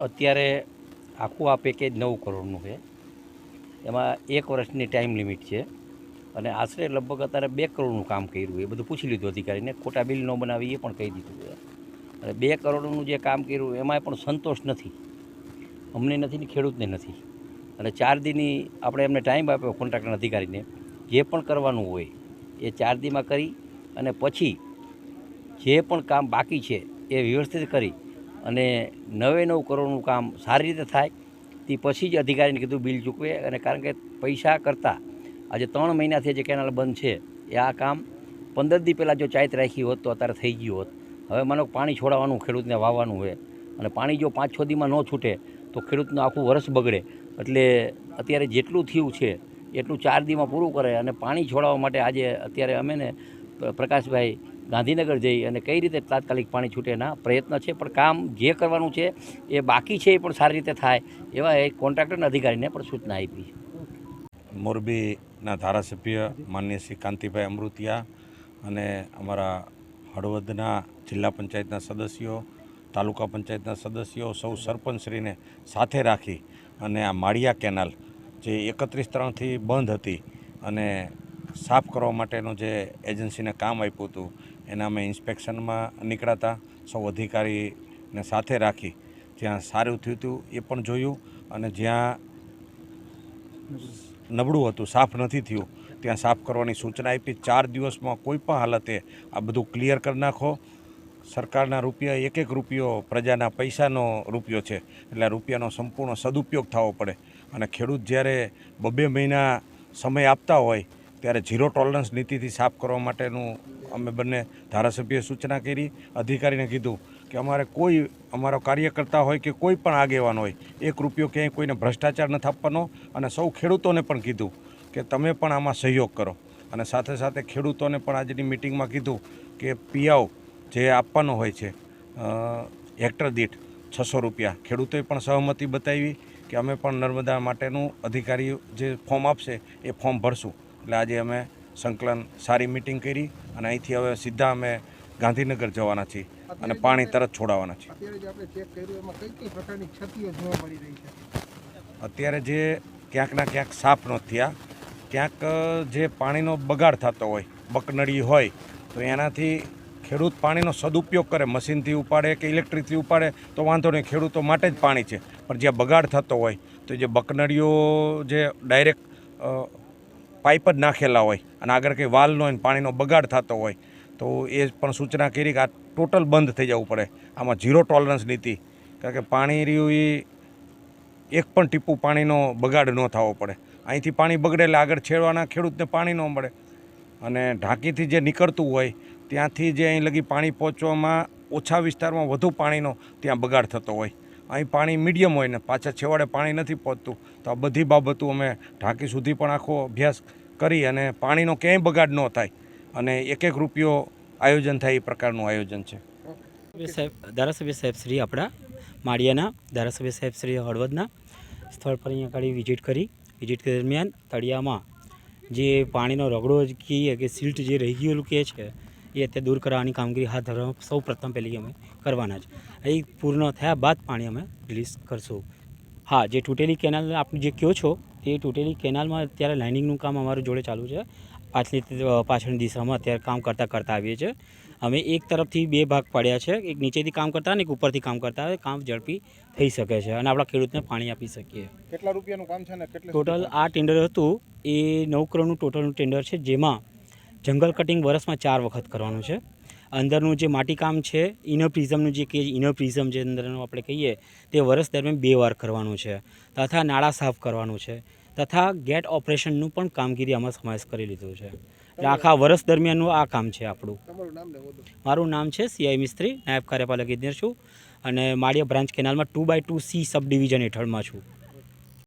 અત્યારે આખું આ પેકેજ નવ કરોડનું છે. એમાં એક વર્ષની ટાઈમ લિમિટ છે અને આશરે લગભગ અત્યારે બે કરોડનું કામ કર્યું એ બધું પૂછી લીધું અધિકારીને. ખોટા બિલ ન બનાવી, એ પણ કહી દીધું છે. અને બે કરોડનું જે કામ કર્યું એમાંય પણ સંતોષ નથી. અમને નથી ને ખેડૂતને નથી. અને ચાર દીની આપણે એમને ટાઈમ આપ્યો કોન્ટ્રાક્ટર અધિકારીને. જે પણ કરવાનું હોય, એ ચાર દીમાં કરી અને પછી જે પણ કામ બાકી છે, એ વ્યવસ્થિત કરી અને નવે નવ કરોડનું કામ સારી રીતે થાય, તે પછી જ અધિકારીને કીધું બિલ ચૂકવે. અને કારણ કે પૈસા કરતાં આજે ત્રણ મહિનાથી જે કેનાલ બંધ છે, એ આ કામ પંદર દી પહેલાં જો ચાયત રાખી હોત તો અત્યારે થઈ ગયું હોત. હવે માનો પાણી છોડાવવાનું, ખેડૂતને વાવવાનું હોય. અને પાણી જો પાંચ છ દીમાં ન છૂટે તો ખેડૂતનું આખું વરસ બગડે. એટલે અત્યારે જેટલું થયું છે, એટલું ચાર દીમાં પૂરું કરે. અને પાણી છોડાવવા માટે આજે, અત્યારે અમે ને પ્રકાશભાઈ ગાંધીનગર જઈ અને કઈ રીતે તાત્કાલિક પાણી છૂટે એના પ્રયત્ન છે, પણ કામ જે કરવાનું છે એ બાકી છે એ પણ સારી રીતે થાય એવા એક કોન્ટ્રાક્ટરના અધિકારીને પણ સૂચના આપી મોરબીના ધારાસભ્ય માન્ય શ્રી કાંતિભાઈ અમૃતિયા અને અમારા હળવદના જિલ્લા પંચાયતના સદસ્યો, તાલુકા પંચાયતના સદસ્યો, સૌ સરપંચશ્રીને સાથે રાખી અને આ માળિયા કેનાલ જે એકત્રીસ ત્રણથી બંધ હતી અને સાફ કરવા માટેનું જે એજન્સીને કામ આપ્યું હતું એના અમે ઇન્સ્પેક્શનમાં નીકળ્યા હતા સૌ અધિકારીને સાથે રાખી, જ્યાં સારું થયું હતું એ પણ જોયું અને જ્યાં નબળું હતું, સાફ નથી થયું, ત્યાં સાફ કરવાની સૂચના આપી. ચાર દિવસમાં કોઈ પણ હાલતે આ બધું ક્લિયર કરી નાખો. સરકારના રૂપિયા એક એક રૂપિયો પ્રજાના પૈસાનો રૂપિયો છે, એટલે રૂપિયાનો સંપૂર્ણ સદુપયોગ થવો પડે. અને ખેડૂત જ્યારે બબે મહિના સમય આપતા હોય ત્યારે ઝીરો ટોલરન્સ નીતિથી સાફ કરવા માટેનું અમે બંને ધારાસભ્યએ સૂચના કરી. અધિકારીને કીધું કે અમારે કોઈ, અમારો કાર્યકર્તા હોય કે કોઈ પણ આગેવાન હોય, એક રૂપિયો ક્યાંય કોઈને ભ્રષ્ટાચાર નથી આપવાનો અને સૌ ખેડૂતોને પણ કીધું કે તમે પણ આમાં સહયોગ કરો. અને સાથે સાથે ખેડૂતોને પણ આજની મિટિંગમાં કીધું કે પિયાવ જે આપવાનો હોય છે હેક્ટર દીઠ છસો રૂપિયા. ખેડૂતોએ પણ સહમતિ બતાવી કે અમે પણ નર્મદા માટેનું અધિકારી જે ફોર્મ આપશે એ ફોર્મ ભરશું. એટલે આજે અમે સંકલન સારી મિટિંગ કરી અને અહીંથી હવે સીધા અમે ગાંધીનગર જવાના છીએ અને પાણી તરત છોડાવવાના છીએ. અત્યારે જે ક્યાંકના ક્યાંક સાફ ન થયા. ક્યાંક જે પાણીનો બગાડ થતો હોય બકનળી હોય તો એનાથી ખેડૂત પાણીનો સદુપયોગ કરે. મશીનથી ઉપાડે કે ઇલેક્ટ્રિકથી ઉપાડે તો વાંધો નહીં ખેડૂતો માટે જ પાણી છે. પણ જ્યાં બગાડ થતો હોય તો જે બકનળીઓ જે ડાયરેક્ટ પાઇપ જ નાખેલા હોય અને આગળ કંઈ વાલ ન હોય પાણીનો બગાડ થતો હોય, તો એ પણ સૂચના કરી કે આ ટોટલ બંધ થઈ જવું પડે. આમાં ઝીરો ટોલરન્સ નીતિ, કારણ કે પાણી રહ્યું એ એક પણ ટીપું પાણીનો બગાડ ન થવો પડે. અહીંથી પાણી બગડે એટલે આગળ છેડવાના ખેડૂતને પાણી ન મળે. અને ઢાંકીથી જે નીકળતું હોય, ત્યાંથી જે અહીં લગી પાણી પહોંચવામાં ઓછા વિસ્તારમાં વધુ પાણીનો ત્યાં બગાડ થતો હોય. અહીં પાણી મીડિયમ હોય ને પાછા છેવાડે પાણી નથી પહોંચતું તો આ બધી બાબતો અમે ઢાંકી સુધી પણ આખો અભ્યાસ કરી અને પાણીનો ક્યાંય બગાડ ન થાય. અને એક એક રૂપિયો આયોજન થાય એ પ્રકારનું આયોજન છે. સાહેબ, ધારાસભ્ય સાહેબ શ્રી આપણા માળિયાના, ધારાસભ્ય સાહેબ શ્રી હળવદના સ્થળ પર અહીંયા આગળ વિઝિટ કરી. વિઝિટ દરમિયાન તળિયામાં જે પાણીનો રગડો કહીએ કે સિલ્ટ જે રહી ગયેલું કે છે એ અત્યારે દૂર કરવાની કામગીરી હાથ ધરવામાં સૌ પ્રથમ પહેલી અમે કરવાના જ. એ પૂર્ણ થયા બાદ પાણી અમે રિલીઝ કરશું. હા જે તૂટેલી કેનાલ આપણે જે કહો છો તે તૂટેલી કેનાલમાં અત્યારે લાઇનિંગનું કામ અમારું જોડે ચાલુ છે. પાછલી પાછળની દિશામાં અત્યારે કામ કરતાં કરતાં આવીએ છીએ. અમે એક તરફથી બે ભાગ પાડ્યા છે. એક નીચેથી કામ કરતા અને એક ઉપરથી કામ કરતા કામ ઝડપી થઈ શકે છે અને આપણા ખેડૂતને પાણી આપી શકીએ. કેટલા રૂપિયાનું કામ છે ને ટોટલ આ ટેન્ડર હતું એ નવ કરોડનું ટોટલનું ટેન્ડર છે જેમાં જંગલ કટિંગ વર્ષમાં ચાર વખત કરવાનું છે. અંદરનું જે માટીકામ છે ઇનર પ્રિઝમનું જે કે ઇનર પ્રિઝમ જે અંદરનું આપણે કહીએ તે વર્ષ દરમિયાન બે વાર કરવાનું છે. તથા નાળા સાફ કરવાનું છે. તથા ગેટ ઓપરેશનનું પણ કામગીરી આમાં સમાવેશ કરી લીધું છે. એટલે આખા વરસ દરમિયાનનું આ કામ છે આપણું. મારું નામ છે સીઆઈ મિસ્ત્રી નાયબ કાર્યપાલક ઇજનેર છું. અને માળિયા બ્રાન્ચ કેનાલમાં two by two C sub division હેઠળમાં છું.